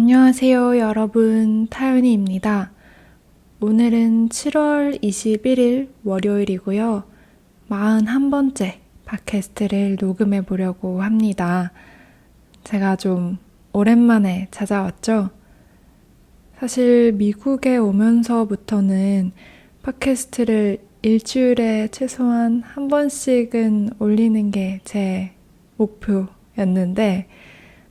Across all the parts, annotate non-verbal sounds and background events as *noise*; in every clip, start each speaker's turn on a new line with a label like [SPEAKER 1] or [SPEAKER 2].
[SPEAKER 1] 안녕하세요, 여러분. 타연이입니다. 오늘은 7월 21일 월요일이고요. 41번째 팟캐스트를 녹음해 보려고 합니다. 제가 좀 오랜만에 찾아왔죠? 사실 미국에 오면서부터는 팟캐스트를 일주일에 최소한 한 번씩은 올리는 게 제 목표였는데,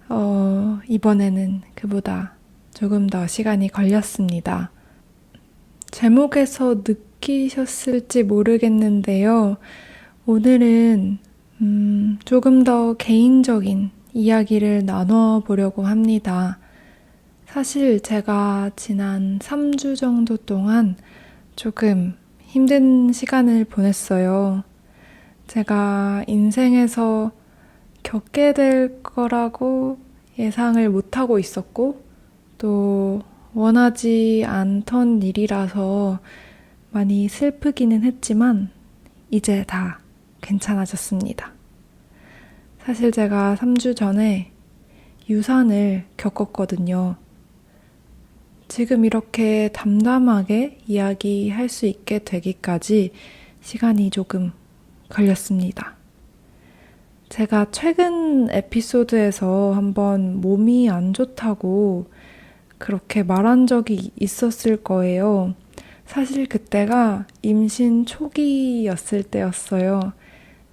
[SPEAKER 1] 어, 이번에는 그보다 조금 더 시간이 걸렸습니다. 제목에서 느끼셨을지 모르겠는데요. 오늘은, 음, 조금 더 개인적인 이야기를 나눠보려고 합니다. 사실 제가 지난 3주 정도 동안 조금 힘든 시간을 보냈어요. 제가 인생에서 겪게 될 거라고 예상을 못하고 있었고, 또 원하지 않던 일이라서 많이 슬프기는 했지만, 이제 다 괜찮아졌습니다. 사실 제가 3주 전에 유산을 겪었거든요. 지금 이렇게 담담하게 이야기할 수 있게 되기까지 시간이 조금 걸렸습니다. 제가 최근 에피소드에서 한번 몸이 안 좋다고 그렇게 말한 적이 있었을 거예요. 사실 그때가 임신 초기였을 때였어요.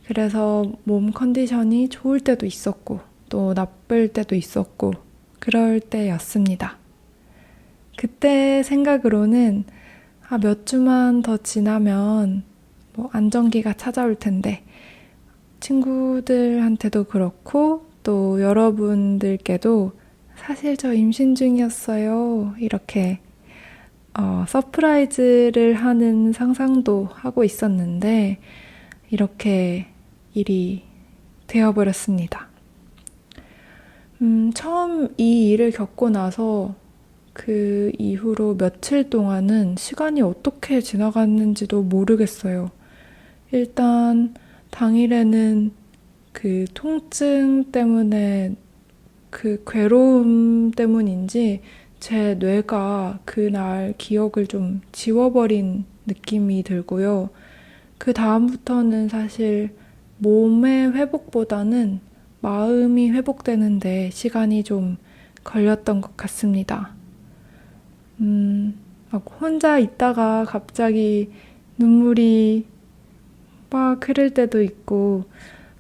[SPEAKER 1] 그래서 몸 컨디션이 좋을 때도 있었고, 또 나쁠 때도 있었고, 그럴 때였습니다. 그때 생각으로는 아, 몇 주만 더 지나면 뭐 안정기가 찾아올 텐데 친구들한테도 그렇고 또 여러분들께도 사실 저 임신 중이었어요. 이렇게 어, 서프라이즈를 하는 상상도 하고 있었는데 이렇게 일이 되어버렸습니다. 음, 처음 이 일을 겪고 나서 그 이후로 며칠 동안은 시간이 어떻게 지나갔는지도 모르겠어요. 일단 당일에는 그 통증 때문에 그 괴로움 때문인지 제 뇌가 그날 기억을 좀 지워버린 느낌이 들고요. 그 다음부터는 사실 몸의 회복보다는 마음이 회복되는데 시간이 좀 걸렸던 것 같습니다. 음, 막 혼자 있다가 갑자기 눈물이 막 흐를 때도 있고,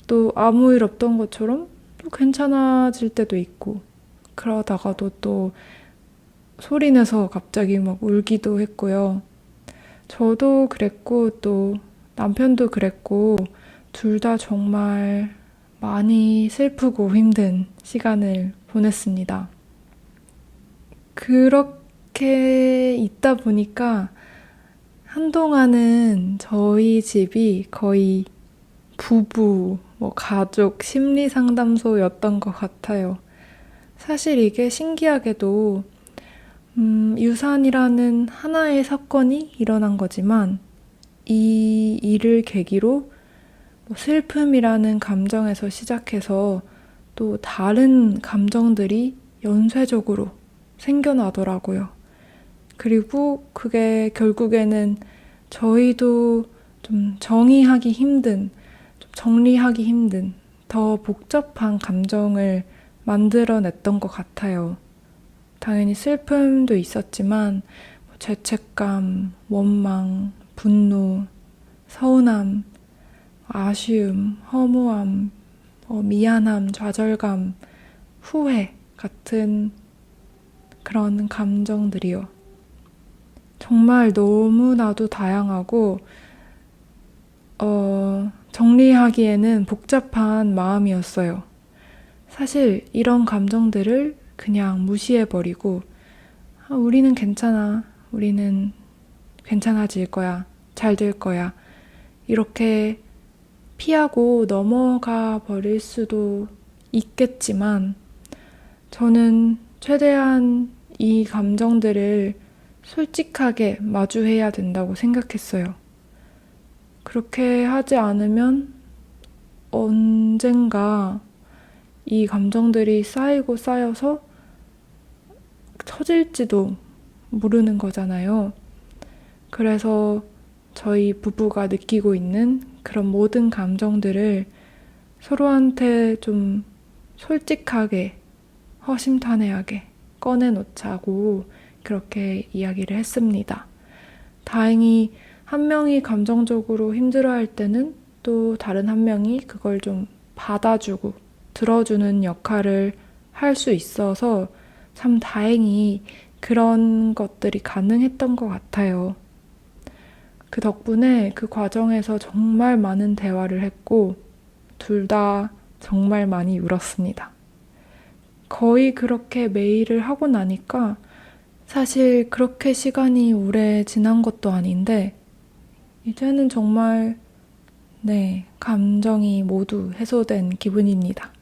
[SPEAKER 1] 또 아무 일 없던 것처럼 또 괜찮아질 때도 있고, 그러다가도 또 소리 내서 갑자기 막 울기도 했고요. 저도 그랬고, 또 남편도 그랬고, 둘 다 정말 많이 슬프고 힘든 시간을 보냈습니다. 그렇게 있다 보니까 한동안은 저희 집이 거의 부부, 뭐 가족 심리 상담소였던 것 같아요. 사실 이게 신기하게도 음, 유산이라는 하나의 사건이 일어난 거지만 이 일을 계기로 뭐 슬픔이라는 감정에서 시작해서 또 다른 감정들이 연쇄적으로 생겨나더라고요. 그리고 그게 결국에는 저희도 좀 정의하기 힘든, 좀 정리하기 힘든, 더 복잡한 감정을 만들어냈던 것 같아요. 당연히 슬픔도 있었지만, 뭐 죄책감, 원망, 분노, 서운함, 아쉬움, 허무함, 어, 미안함, 좌절감, 후회 같은 그런 감정들이요. 정말 너무나도 다양하고, 어, 정리하기에는 복잡한 마음이었어요. 사실 이런 감정들을 그냥 무시해버리고, 아, 우리는 괜찮아. 우리는 괜찮아질 거야. 잘 될 거야. 이렇게 피하고 넘어가 버릴 수도 있겠지만, 저는 최대한 이 감정들을 솔직하게 마주해야 된다고 생각했어요. 그렇게 하지 않으면 언젠가 이 감정들이 쌓이고 쌓여서 터질지도 모르는 거잖아요. 그래서 저희 부부가 느끼고 있는 그런 모든 감정들을 서로한테 좀 솔직하게, 허심탄회하게 꺼내놓자고 그렇게 이야기를 했습니다. 다행히 한 명이 감정적으로 힘들어할 때는 또 다른 한 명이 그걸 좀 받아주고 들어주는 역할을 할 수 있어서 참 다행히 그런 것들이 가능했던 것 같아요. 그 덕분에 그 과정에서 정말 많은 대화를 했고, 둘 다 정말 많이 울었습니다. 거의 그렇게 매일을 하고 나니까 사실 그렇게 시간이 오래 지난 것도 아닌데, 이제는 정말, 네, 감정이 모두 해소된 기분입니다.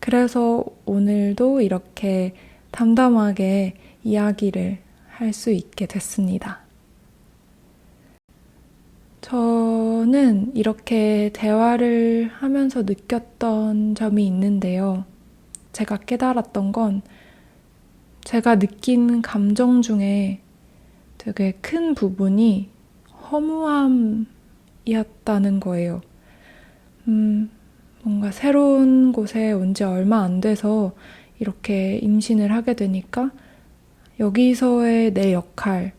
[SPEAKER 1] 그래서 오늘도 이렇게 담담하게 이야기를 할 수 있게 됐습니다. 저는 이렇게 대화를 하면서 느꼈던 점이 있는데요. 제가 깨달았던 건 제가 느낀 감정 중에 되게 큰 부분이 허무함이었다는 거예요. 음, 뭔가 새로운 곳에 온 지 얼마 안 돼서 이렇게 임신을 하게 되니까 여기서의 내 역할,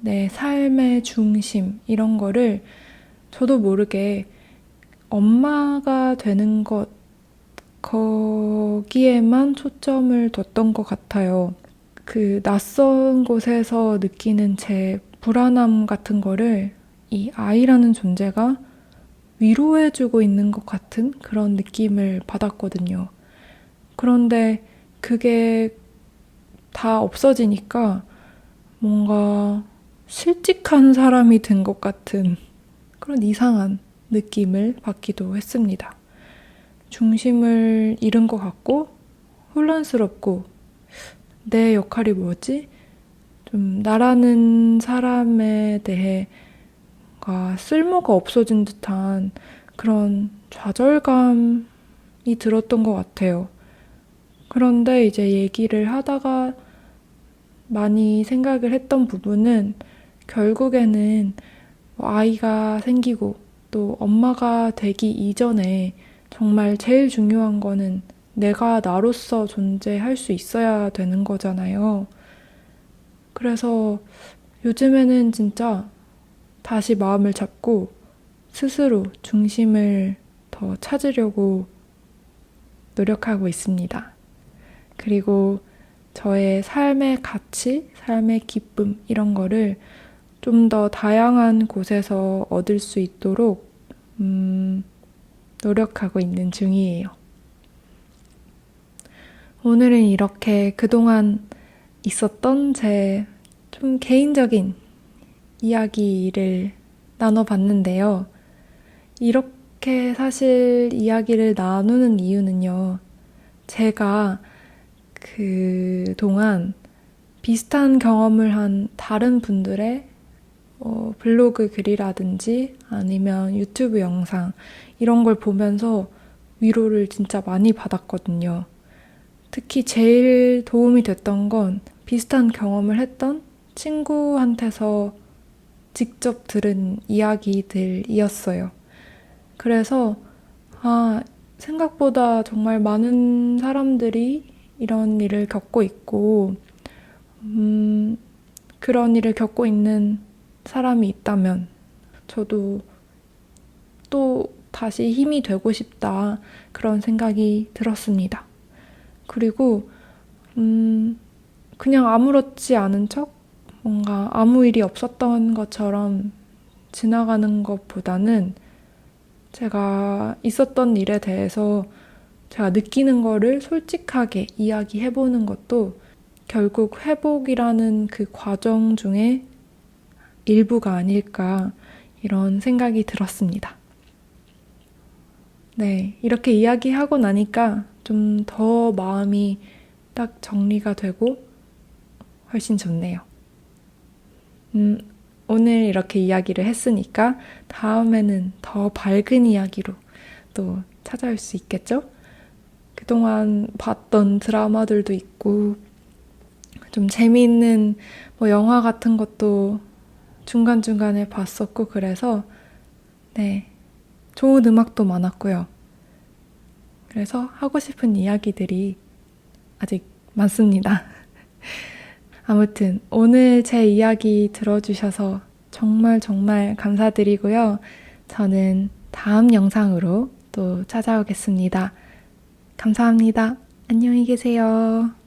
[SPEAKER 1] 내 삶의 중심, 이런 거를 저도 모르게 엄마가 되는 것, 거기에만 초점을 뒀던 것 같아요. 그 낯선 곳에서 느끼는 제 불안함 같은 거를 이 아이라는 존재가 위로해주고 있는 것 같은 그런 느낌을 받았거든요. 그런데 그게 다 없어지니까 뭔가 실직한 사람이 된 것 같은 그런 이상한 느낌을 받기도 했습니다. 중심을 잃은 것 같고 혼란스럽고 내 역할이 뭐지? 좀 나라는 사람에 대해 쓸모가 없어진 듯한 그런 좌절감이 들었던 것 같아요. 그런데 이제 얘기를 하다가 많이 생각을 했던 부분은 결국에는 뭐 아이가 생기고 또 엄마가 되기 이전에 정말 제일 중요한 거는 내가 나로서 존재할 수 있어야 되는 거잖아요. 그래서 요즘에는 진짜 다시 마음을 잡고 스스로 중심을 더 찾으려고 노력하고 있습니다. 그리고 저의 삶의 가치, 삶의 기쁨, 이런 거를 좀 더 다양한 곳에서 얻을 수 있도록, 음, 노력하고 있는 중이에요. 오늘은 이렇게 그동안 있었던 제 좀 개인적인 이야기를 나눠봤는데요. 이렇게 사실 이야기를 나누는 이유는요. 제가 그 동안 비슷한 경험을 한 다른 분들의 어, 블로그 글이라든지 아니면 유튜브 영상 이런 걸 보면서 위로를 진짜 많이 받았거든요. 특히 제일 도움이 됐던 건 비슷한 경험을 했던 친구한테서 직접 들은 이야기들이었어요. 그래서, 아, 생각보다 정말 많은 사람들이 이런 일을 겪고 있고, 음, 그런 일을 겪고 있는 사람이 있다면, 저도 또 다시 힘이 되고 싶다. 그런 생각이 들었습니다. 그리고, 음, 그냥 아무렇지 않은 척, 뭔가 아무 일이 없었던 것처럼 지나가는 것보다는 제가 있었던 일에 대해서 제가 느끼는 거를 솔직하게 이야기해보는 것도 결국 회복이라는 그 과정 중에 일부가 아닐까 이런 생각이 들었습니다. 네, 이렇게 이야기하고 나니까 좀 더 마음이 딱 정리가 되고 훨씬 좋네요. 음, 오늘 이렇게 이야기를 했으니까 다음에는 더 밝은 이야기로 또 찾아올 수 있겠죠? 그동안 봤던 드라마들도 있고, 좀 재미있는 뭐 영화 같은 것도 중간중간에 봤었고, 그래서, 네, 좋은 음악도 많았고요. 그래서 하고 싶은 이야기들이 아직 많습니다. *laughs* 아무튼, 오늘 제 이야기 들어주셔서 정말 정말 감사드리고요. 저는 다음 영상으로 또 찾아오겠습니다. 감사합니다. 안녕히 계세요.